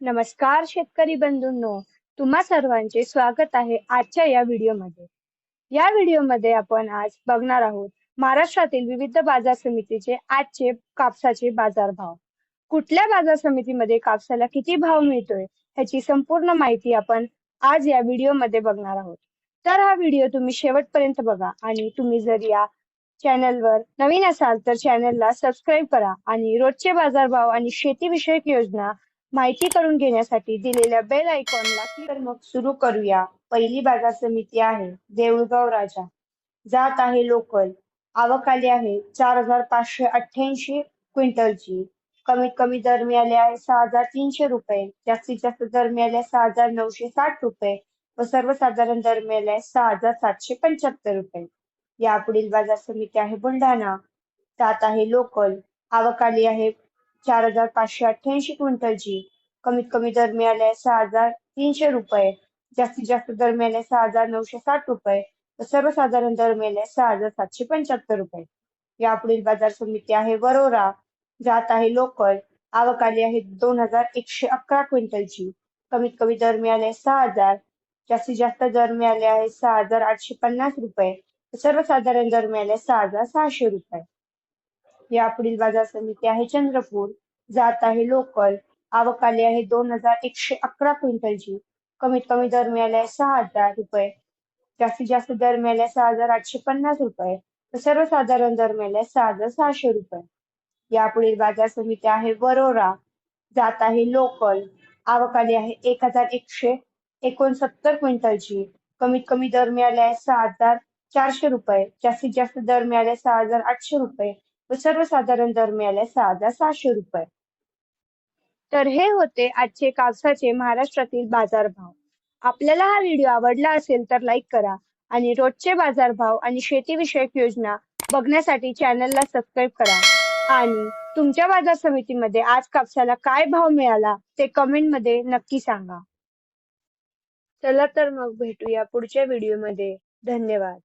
नमस्कार शेतकरी बंधूंनो तुम्हा सर्वांचे स्वागत आहे आजच्या या व्हिडिओमध्ये. या व्हिडिओमध्ये आपण आज बघणार आहोत महाराष्ट्रातील विविध बाजार समितीचे आजचे कापसाचे बाजारभाव. कुठल्या बाजार समितीमध्ये कापसाला किती भाव मिळतोय ह्याची संपूर्ण माहिती आपण आज या व्हिडिओमध्ये बघणार आहोत. तर हा व्हिडिओ तुम्ही शेवटपर्यंत बघा आणि तुम्ही जर या चॅनलवर नवीन असाल तर चॅनलला सबस्क्राईब करा आणि रोजचे बाजारभाव आणि शेतीविषयक योजना माहिती करून घेण्यासाठी दिलेल्या बेल आयकॉनला क्लिक तर मग सुरू करूया. पहिली बाजार समिती आहे देऊळगाव राजा. जात आहे लोकल. आवक आली आहे चार हजार पाचशे अठ्ठ्याऐंशी क्विंटलची. कमीत कमी दर मिळाले आहे सहा हजार तीनशे रुपये. जास्तीत जास्त दर मिळाले सहा हजार नऊशे साठ रुपये व सर्वसाधारण दर मिळाले आहे सहा हजार सातशे पंच्याहत्तर रुपये. यापुढील बाजार समिती आहे बुलढाणा. जात आहे लोकल. आवक आली आहे चार हजार पाचशे अठ्ठ्याऐंशी क्विंटलची कमीत कमी दर मिळाले सहा हजार तीनशे रुपये. जास्तीत जास्त दर मिळाले सहा हजार नऊशे साठ रुपये. तर सर्वसाधारण दर मिळाले सहा हजार सातशे पंच्याहत्तर रुपये. यापुढील बाजार समिती आहे वरोरा. जात आहे लोकल. आवक आली आहे दोन हजार एकशे अकरा क्विंटलची कमीत कमी दर मिळाले सहा हजार. जास्तीत जास्त दर मिळाले आहे सहा हजार आठशे पन्नास रुपये. सर्वसाधारण दर मिळाले सहा हजार सहाशे रुपये. या पुढील बाजार समिती आहे चंद्रपूर. जात आहे लोकल. आवक आली आहे दोन हजार एकशे अकरा क्विंटलची. कमीत कमी दर मिळाला आहे सहा हजार रुपये. जास्तीत जास्त दर मिळाले सहा हजार आठशे पन्नास रुपये. तर सर्वसाधारण दर आहे सहा हजार सहाशे रुपये. यापुढील बाजार समिती आहे वरोरा. जात आहे लोकल. आवक आली आहे एक हजार एकशे एकोणसत्तर क्विंटलची. कमीत कमी दर मिळाला आहे सहा हजार चारशे रुपये. जास्तीत जास्त दर मिळाले सहा हजार आठशे रुपये. व सर्वसाधारण दर मिळाले सहा हजार सहाशे रुपये. तर हे होते आजचे कापसाचे महाराष्ट्रातील बाजारभाव. आपल्याला हा व्हिडिओ आवडला असेल तर लाईक करा आणि रोजचे बाजारभाव आणि शेतीविषयक योजना बघण्यासाठी चॅनलला सबस्क्राईब करा. आणि तुमच्या बाजार समितीमध्ये आज कापसाला काय भाव मिळाला ते कमेंटमध्ये नक्की सांगा. चला तर मग भेटूया पुढच्या व्हिडिओमध्ये. धन्यवाद.